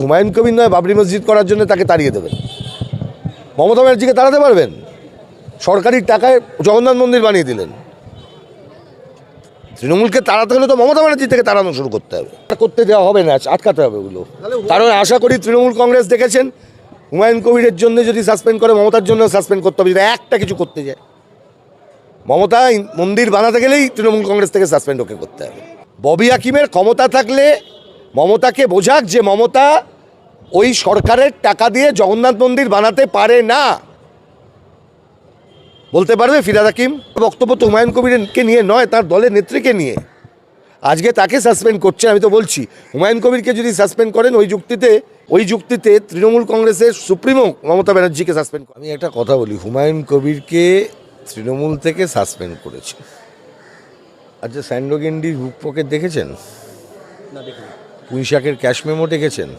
হুমায়ুন কবির নয় বাবরি মসজিদ করার জন্য তাকে তাড়িয়ে দেবেন। মমতা ব্যানার্জিকে তাড়াতে পারবেন? সরকারি টাকায় জগন্নাথ মন্দির বানিয়ে দিলেন। তৃণমূলকে তাড়াতে হলে তো মমতা ব্যানার্জি থেকে তাড়ানো শুরু করতে হবে। করতে দেওয়া হবে না আটকাতে হবে ওগুলো। কারণ আশা করি তৃণমূল কংগ্রেস দেখেছেন হুমায়ুন কবিরের জন্য যদি সাসপেন্ড করে মমতার জন্য সাসপেন্ড করতে হবে যদি একটা কিছু করতে যায়। মমতা মন্দির বানাতে গেলেই তৃণমূল কংগ্রেস থেকে সাসপেন্ড ওকে করতে হবে। ববি হাকিমের ক্ষমতা থাকলে মমতাকে বোঝাক যে মমতা ওই সরকারের টাকা দিয়ে জগন্নাথ মন্দির বানাতে পারে না। বলতে পারবে ফিরাদ হাকিম? বক্তব্য তো হুমায়ুন কবিরকে নিয়ে নয় তার দলের নেত্রীকে নিয়ে। আজকে তাকে সাসপেন্ড করছে আমি তো বলছি। হুমায়ুন কবিরকে যদি সাসপেন্ড করেন ওই যুক্তিতে ওই যুক্তিতে তৃণমূল কংগ্রেসের সুপ্রিমো মমতা ব্যানার্জিকে সাসপেন্ড আমি একটা কথা বলি হুমায়ুন কবিরকে তৃণমূল থেকে সাসপেন্ড করেছে। আচ্ছা স্যান্ডোগেন্ডির বুক পকেট দেখেছেন? না দেখুন পুঁইশাকের ক্যাশ মেমো দেখেছেন?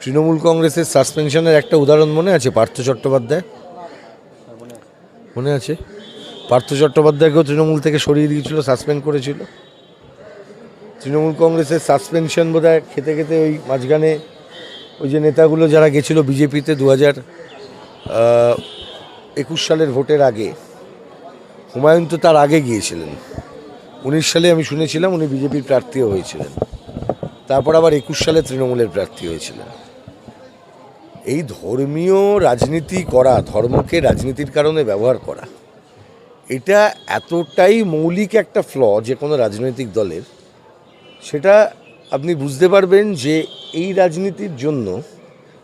তৃণমূল কংগ্রেসের সাসপেনশনের একটা উদাহরণ মনে আছে? পার্থ চট্টোপাধ্যায়? মনে আছে? পার্থ চট্টোপাধ্যায়কেও তৃণমূল থেকে সরিয়ে দিয়েছিল, সাসপেন্ড করেছিল। তৃণমূল কংগ্রেসের সাসপেনশন বোধহয় খেতে খেতে ওই মাঝখানে ওই যে নেতাগুলো যারা গেছিল বিজেপিতে দু হাজার একুশ সালের ভোটের আগে, হুমায়ুন তো তার আগে গিয়েছিলেন। উনিশ সালে আমি শুনেছিলাম উনি বিজেপির প্রার্থীও হয়েছিলেন। তারপর আবার একুশ সালে তৃণমূলের প্রার্থী হয়েছিলেন। এই ধর্মীয় রাজনীতি করা, ধর্মকে রাজনীতির কারণে ব্যবহার করা, এটা এতটাই মৌলিক একটা ফ্ল যে কোনো রাজনৈতিক দলের, সেটা আপনি বুঝতে পারবেন যে এই রাজনীতির জন্য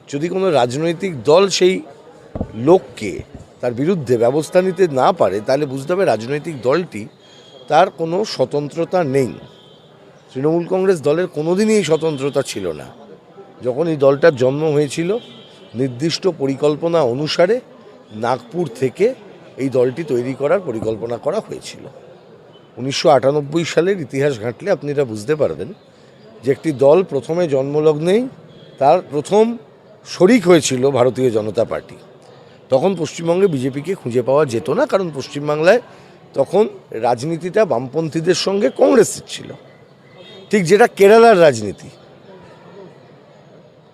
যদি কোনো রাজনৈতিক দল সেই লোককে তার বিরুদ্ধে ব্যবস্থা নিতে না পারে, তাহলে বুঝতে হবে রাজনৈতিক দলটি তার কোনো স্বতন্ত্রতা নেই। তৃণমূল কংগ্রেস দলের কোনোদিনই এই স্বতন্ত্রতা ছিল না। যখন এই দলটার জন্ম হয়েছিল, নির্দিষ্ট পরিকল্পনা অনুসারে নাগপুর থেকে এই দলটি তৈরি করার পরিকল্পনা করা হয়েছিল। উনিশশো আটানব্বই সালের ইতিহাস ঘাঁটলে আপনি এটা বুঝতে পারবেন যে একটি দল প্রথমে জন্মলগ্নেই তার প্রথম শরিক হয়েছিল ভারতীয় জনতা পার্টি। তখন পশ্চিমবঙ্গে বিজেপিকে খুঁজে পাওয়া যেত না, কারণ পশ্চিমবাংলায় তখন রাজনীতিটা বামপন্থীদের সঙ্গে কংগ্রেসের ছিল। ঠিক যেটা কেরালার রাজনীতি।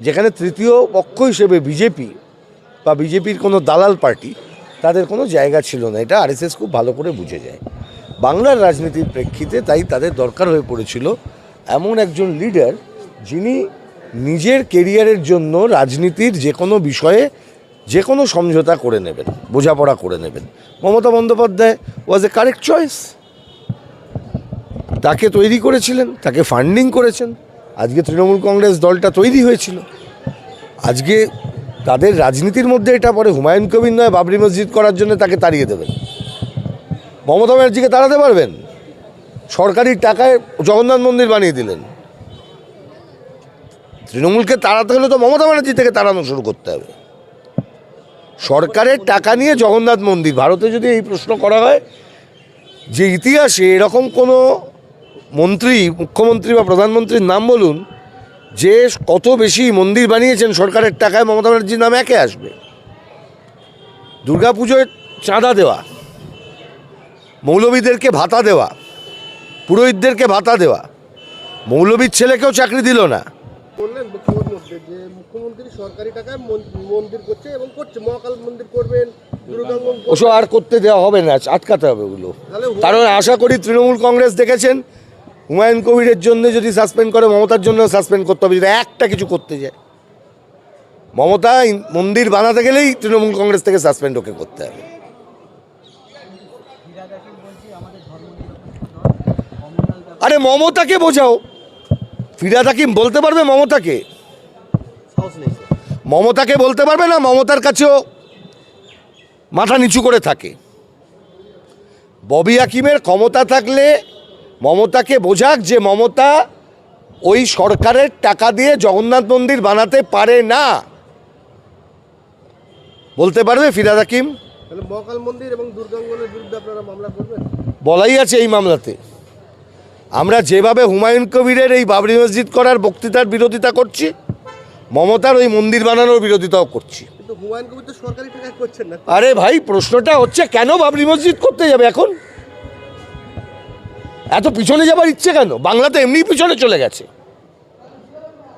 যেখানে তৃতীয় পক্ষ হিসেবে বিজেপি বা বিজেপির কোনো দালাল পার্টি, তাদের কোনো জায়গা ছিল না। এটা আরএসএস খুব ভালো করে বুঝে যায়। বাংলার রাজনীতির প্রেক্ষিতে তাই তাদের দরকার হয়ে পড়েছিল এমন একজন লিডার যিনি নিজের কেরিয়ারের জন্য রাজনীতির যে কোনো বিষয়ে যে কোনো সমঝোতা করে নেবেন, বোঝাপড়া করে নেবেন। Mamata Bandyopadhyay was a correct choice তাকে তৈরি করেছিলেন, তাকে ফান্ডিং করেছেন। আজকে তৃণমূল কংগ্রেস দলটা তৈরি হয়েছিল। আজকে তাদের রাজনীতির মধ্যে এটা পরে হুমায়ুন কবির নয়, বাবরি মসজিদ করার জন্য তাকে তাড়িয়ে দেবেন। মমতা ব্যানার্জিকে তাড়াতে পারবেন। সরকারি টাকায় জগন্নাথ মন্দির বানিয়ে দিলেন। তৃণমূলকে তাড়াতে হলে তো মমতা ব্যানার্জি থেকে তাড়ানো শুরু করতে হবে। সরকারের টাকা নিয়ে জগন্নাথ মন্দির, ভারতে যদি এই প্রশ্ন করা হয় যে ইতিহাসে এরকম কোনো মন্ত্রী মুখ্যমন্ত্রী বা প্রধানমন্ত্রীর নাম বলুন যে কত বেশি মন্দির বানিয়েছেন সরকারের টাকায় মমতা ব্যানার্জির নাম একে আসবে। দুর্গাপুজোয় চাঁদা দেওয়া মৌলবীদেরকে ভাতা দেওয়া পুরোহিতদেরকে ভাতা দেওয়া মৌলবীর ছেলেকেও চাকরি দিল না। বললেন বক্তব্যের মধ্যে যে মুখ্যমন্ত্রী সরকারি টাকায় মন্দির করছে এবং করছে মহাকাল মন্দির করবেন ওসব আর করতে দেওয়া হবে না আটকাতে হবে ওগুলো। কারণ আশা করি তৃণমূল কংগ্রেস দেখেছেন হুমায়ুন কবিরের জন্য যদি সাসপেন্ড করে, মমতার জন্য সাসপেন্ড করতে হবে, যদি একটা কিছু করতে যায়। মমতা মন্দির বানাতে গেলেই তৃণমূল কংগ্রেস থেকে সাসপেন্ড ওকে করতে হবে। আরে মমতাকে বোঝাও। ফিরাদ হাকিম বলতে পারবে মমতাকে। মমতাকে বলতে পারবে না? মমতার কাছেও মাথা নিচু করে থাকে। ববি হাকিমের ক্ষমতা থাকলে মমতাকে বোঝাক যে মমতা ওই সরকারের টাকা দিয়ে জগন্নাথ মন্দির বানাতে পারে না। বলতে পারবে ফিরাদ হাকিম? মন্দির এবং দুর্গাঙ্গনের বিরুদ্ধে আপনারা মামলা করবেন? বলাই আছে এই মামলাতে। আমরা যেভাবে হুমায়ুন কবিরের এই বাবরি মসজিদ করার বক্তৃতার বিরোধিতা করছি মমতার ওই মন্দির বানানোর বিরোধিতাও করছি। আরে ভাই প্রশ্নটা হচ্ছে কেন বাবরি মসজিদ করতে যাবে এখন? এত পিছনে যাবার ইচ্ছে কেন? বাংলা তো এমনি পিছনে চলে গেছে।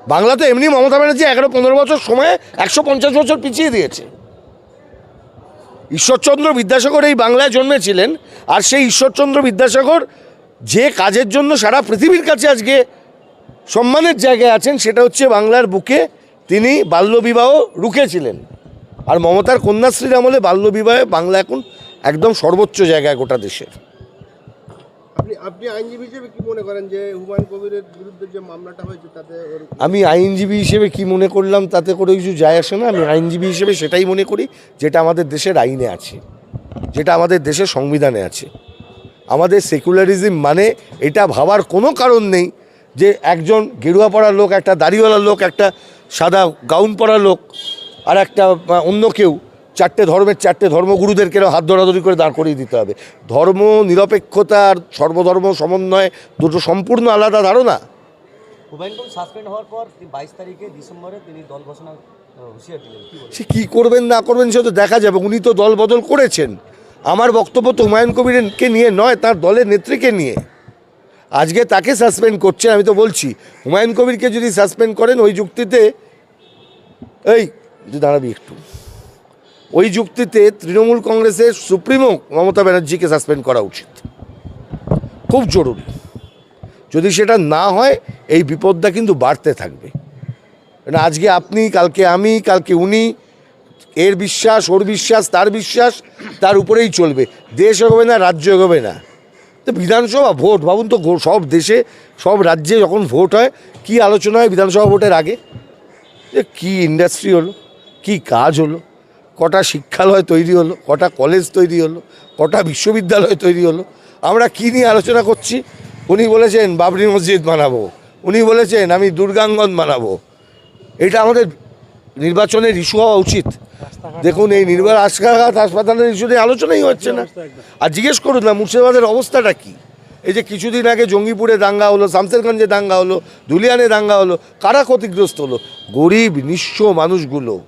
বাংলাতে এমনি মমতা ব্যানার্জি এগারো পনেরো বছর সময়ে একশো পঞ্চাশ বছর পিছিয়ে দিয়েছে। ঈশ্বরচন্দ্র বিদ্যাসাগর এই বাংলায় জন্মেছিলেন আর সেই ঈশ্বরচন্দ্র বিদ্যাসাগর যে কাজের জন্য সারা পৃথিবীর কাছে আজকে সম্মানের জায়গায় আছেন, সেটা হচ্ছে বাংলার বুকে তিনি বাল্যবিবাহ রুখেছিলেন। আর মমতার কন্যাশ্রীর আমলে বাল্যবিবাহে বাংলা এখন একদম সর্বোচ্চ জায়গায় গোটা দেশের। আপনি আপনি আইনজীবী হিসেবে মনে করেন যে বিরুদ্ধে যে মামলাটা হয়েছে তাতে আমি আইনজীবী হিসেবে কি মনে করলাম তাতে করে কিছু যায় আসে না? আমি আইনজীবী হিসেবে সেটাই মনে করি যেটা আমাদের দেশের আইনে আছে, যেটা আমাদের দেশের সংবিধানে আছে। আমাদের সেকুলারিজম মানে এটা ভাবার কোনো কারণ নেই যে একজন গেরুয়া পড়ার লোক, একটা দাড়িওয়ালা লোক, একটা সাদা গাউন পরা লোক আর একটা অন্য কেউ চারটে ধর্মের চারটে ধর্মগুরুদের কেন হাত ধরাধরি করে দাঁড় করিয়ে দিতে হবে। ধর্ম নিরপেক্ষতা আর সর্বধর্ম সমন্বয় দুটো সম্পূর্ণ আলাদা ধারণা। হুমায়ুন সাসপেন্ড হওয়ার পর বাইশ তারিখে ডিসেম্বরে তিনি দল ঘোষণা আহ, হুঁশিয়ার দিলেন। কি সে কী করবেন না করবেন সে তো দেখা যাবে। উনি তো দল বদল করেছেন। আমার বক্তব্য তো হুমায়ুন কবিরকে নিয়ে নয় তার দলের নেত্রীকে নিয়ে। আজকে তাকে সাসপেন্ড করছেন আমি তো বলছি। হুমায়ুন কবিরকে যদি সাসপেন্ড করেন ওই যুক্তিতে এই দাঁড়াবি একটু। ওই যুক্তিতে তৃণমূল কংগ্রেসের সুপ্রিমো মমতা ব্যানার্জিকে সাসপেন্ড করা উচিত। খুব জরুরি। যদি সেটা না হয়, এই বিপদটা কিন্তু বাড়তে থাকবে। কারণ আজকে আপনি, কালকে আমি, কালকে উনি, এর বিশ্বাস, ওর বিশ্বাস, তার বিশ্বাস, তার উপরেই চলবে। দেশ এগোবে না, রাজ্য এগোবে না। তো বিধানসভা ভোট, ভাবুন তো, সব দেশে, সব রাজ্যে যখন ভোট হয়, কি আলোচনা হয় বিধানসভা ভোটের আগে? যে কী ইন্ডাস্ট্রি হলো, কি কাজ হলো? কটা শিক্ষালয় তৈরি হলো কটা কলেজ তৈরি হলো কটা বিশ্ববিদ্যালয় তৈরি হলো আমরা কী নিয়ে আলোচনা করছি? উনি বলেছেন বাবরি মসজিদ বানাবো। উনি বলেছেন আমি দুর্গাঙ্গন বানাবো। এটা আমাদের নির্বাচনের ইস্যু হওয়া উচিত। দেখুন এই নির্বাচন রাস্তাঘাট হাসপাতালের ইস্যু নিয়ে আলোচনাই হচ্ছে না। আর জিজ্ঞেস করুন না মুর্শিদাবাদের অবস্থাটা কি? এই যে কিছুদিন আগে জঙ্গিপুরে দাঙ্গা হলো শামসেরগঞ্জে দাঙ্গা হলো ধুলিয়ানে দাঙ্গা হলো কারা ক্ষতিগ্রস্ত হলো? গরিব নিঃস্ব মানুষগুলো।